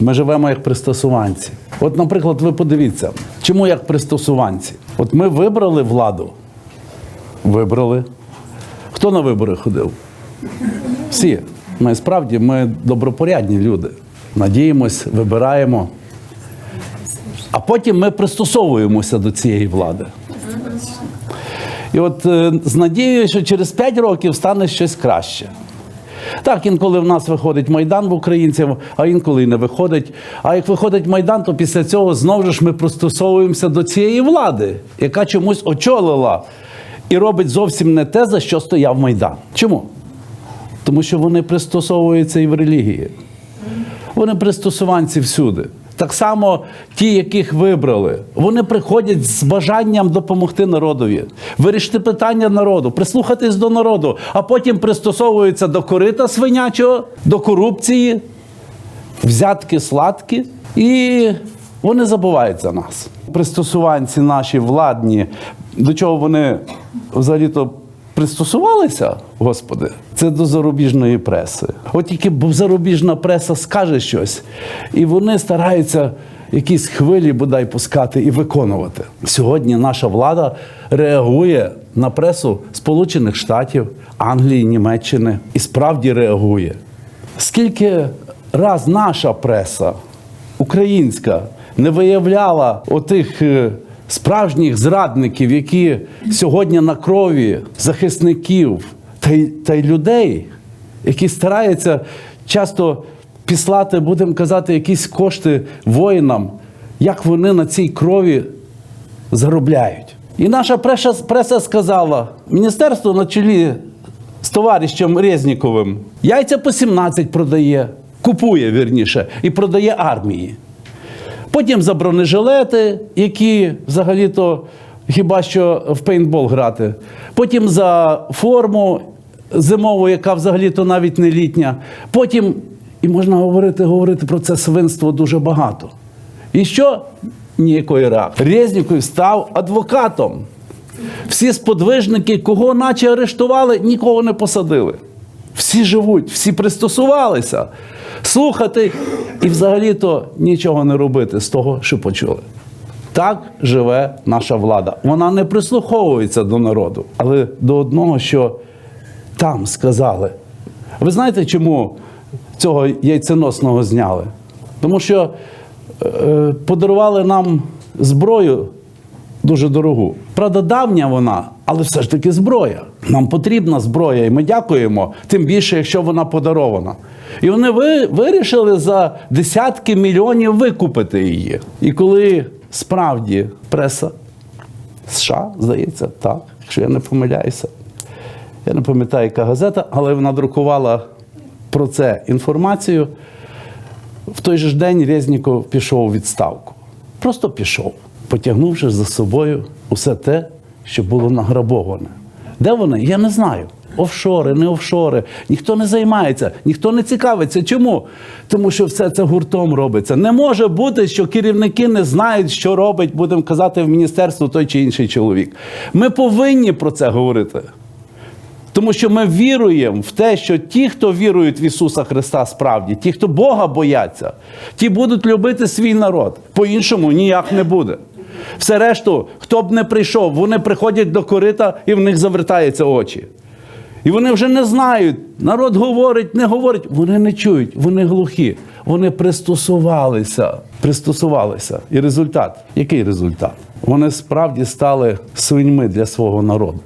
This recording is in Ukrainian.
Ми живемо як пристосуванці. От, наприклад, ви подивіться, чому як пристосуванці? От ми вибрали владу. Вибрали. Хто на вибори ходив? Всі. Ми справді ми добропорядні люди. Надіємось, вибираємо. А потім ми пристосовуємося до цієї влади. І от е, з надією, що через 5 років стане щось краще. Так, інколи в нас виходить Майдан в українців, а інколи і не виходить. А як виходить Майдан, то після цього знову ж ми пристосовуємося до цієї влади, яка чомусь очолила і робить зовсім не те, за що стояв Майдан. Чому? Тому що вони пристосовуються і в релігії. Вони пристосуванці всюди. Так само ті, яких вибрали, вони приходять з бажанням допомогти народові, вирішити питання народу, прислухатись до народу, а потім пристосовуються до корита свинячого, до корупції, взятки сладкі, і вони забувають за нас. Пристосуванці наші владні, до чого вони взагалі-то пристосувалися, Господи, це до зарубіжної преси. От тільки зарубіжна преса скаже щось, і вони стараються якісь хвилі бодай пускати і виконувати. Сьогодні наша влада реагує на пресу Сполучених Штатів, Англії, Німеччини і справді реагує. Скільки раз наша преса, українська, не виявляла отих е, справжніх зрадників, які сьогодні на крові захисників та й, та й людей, які стараються часто післати, будемо казати, якісь кошти воїнам, як вони на цій крові заробляють. І наша преса, преса сказала: міністерство на чолі з товаришем Резніковим яйця по 17 продає, купує вірніше, і продає армії. Потім за бронежилети, які взагалі-то хіба що в пейнтбол грати. Потім за форму зимову, яка взагалі-то навіть не літня. Потім, і можна говорити, говорити про це свинство дуже багато. І що? Ніякої реакції. Резніков став адвокатом. Всі сподвижники, кого наче арештували, нікого не посадили. Всі живуть, всі пристосувалися. Слухати і взагалі-то нічого не робити з того, що почули. Так живе наша влада. Вона не прислуховується до народу, але до одного, що там сказали. Ви знаєте, чому цього яйценосного зняли? Тому що е, подарували нам зброю дуже дорогу. Правда, давня вона, але все ж таки зброя. Нам потрібна зброя, і ми дякуємо, тим більше, якщо вона подарована. І вони ви, вирішили за десятки мільйонів викупити її. І коли справді преса США, здається, так, якщо я не помиляюся, я не пам'ятаю, яка газета, але вона друкувала про це інформацію. В той же день Резніков пішов у відставку. Просто пішов, потягнувши за собою усе те, що було награбоване. Де вони? Я не знаю. Офшори, не офшори. Ніхто не займається, ніхто не цікавиться. Чому? Тому що все це гуртом робиться. Не може бути, що керівники не знають, що робить, будемо казати, в міністерство той чи інший чоловік. Ми повинні про це говорити. Тому що ми віруємо в те, що ті, хто вірують в Ісуса Христа справді, ті, хто Бога бояться, ті будуть любити свій народ. По-іншому ніяк не буде. Все решту, хто б не прийшов, вони приходять до корита і в них завертаються очі. І вони вже не знають. Народ говорить, не говорить. Вони не чують, вони глухі. Вони пристосувалися. Пристосувалися. І результат. Який результат? Вони справді стали свиньми для свого народу.